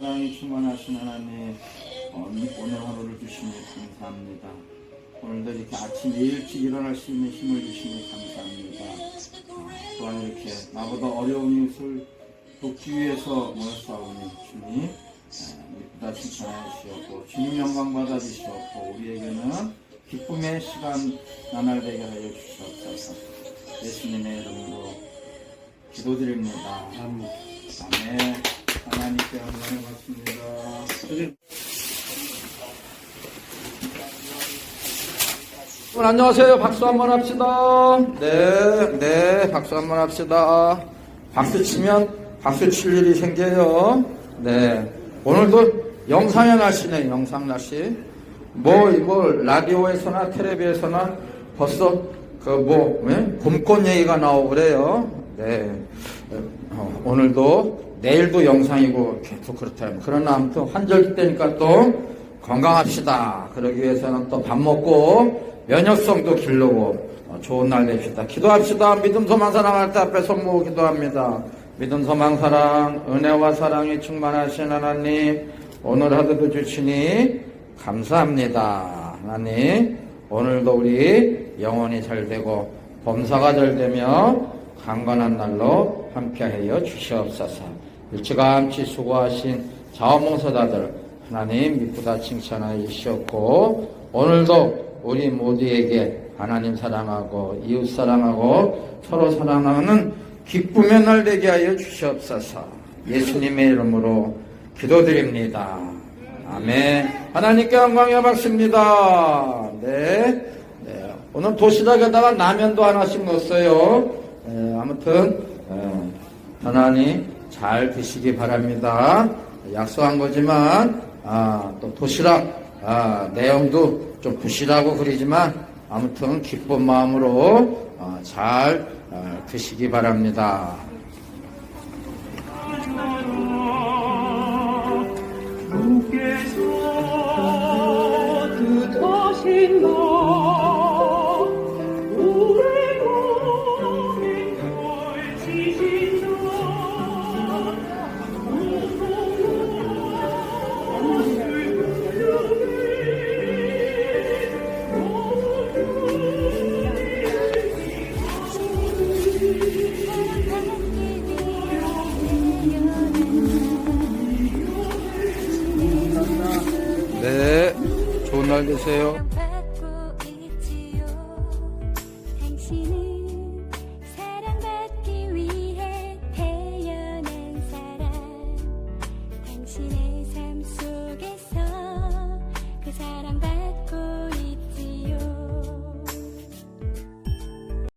사랑이 충만하신 하나님 어, 오늘 하루를 주시니 감사합니다. 오늘도 이렇게 아침 일찍 일어날 수 있는 힘을 주시니 감사합니다. 어, 또한 이렇게 나보다 어려운 이웃을 돕기 위해서 모였사오니 주님 보다 칭찬하여 주시옵고 주님 영광 받아 주시옵고 우리에게는 기쁨의 시간 나날되게 하여 주시옵소서 예수님의 이름으로 기도드립니다. 아멘. 하나님께 영광을 받습니다. 여러분 안녕하세요. 박수 한번 합시다. 네, 네, 박수 한번 합시다. 박수 치면 박수 칠 일이 생겨요. 네, 오늘도 영상의 날씨네, 영상 날씨. 뭐 이거 라디오에서나 텔레비에서나 벌써 그뭐 봄꽃 얘기가 나오고 그래요. 네, 어, 오늘도 내일도 영상이고 계속 그렇다면 그러나 아무튼 환절기 때니까 또 건강합시다. 그러기 위해서는 또 밥 먹고 면역성도 기르고 어, 좋은 날 됩시다. 기도합시다. 믿음, 소망, 사랑할 때 앞에 손 모으고 기도합니다. 믿음, 소망, 사랑, 은혜와 사랑이 충만하신 하나님, 오늘 하루도 주시니 감사합니다. 하나님, 오늘도 우리 영혼이 잘 되고 범사가 잘 되며 강건한 날로 함께하여 주시옵소서. 일찌감치 수고하신 자원봉사자들 하나님 믿고다 칭찬하여 주시옵고 오늘도 우리 모두에게 하나님 사랑하고 이웃 사랑하고 서로 사랑하는 기쁨의 날 되게 하여 주시옵소서. 예수님의 이름으로 기도드립니다. 아멘. 하나님께 영광이 받습니다. 네. 네. 오늘 도시락에다가 라면도 하나씩 넣었어요. 네, 아무튼 어, 하나님 잘 드시기 바랍니다. 약속한 거지만 아, 또 도시락 아, 내용도 좀 부실하고 그러지만 아무튼 기쁜 마음으로 어, 잘 어, 드시기 바랍니다. 네, 좋은 날 되세요.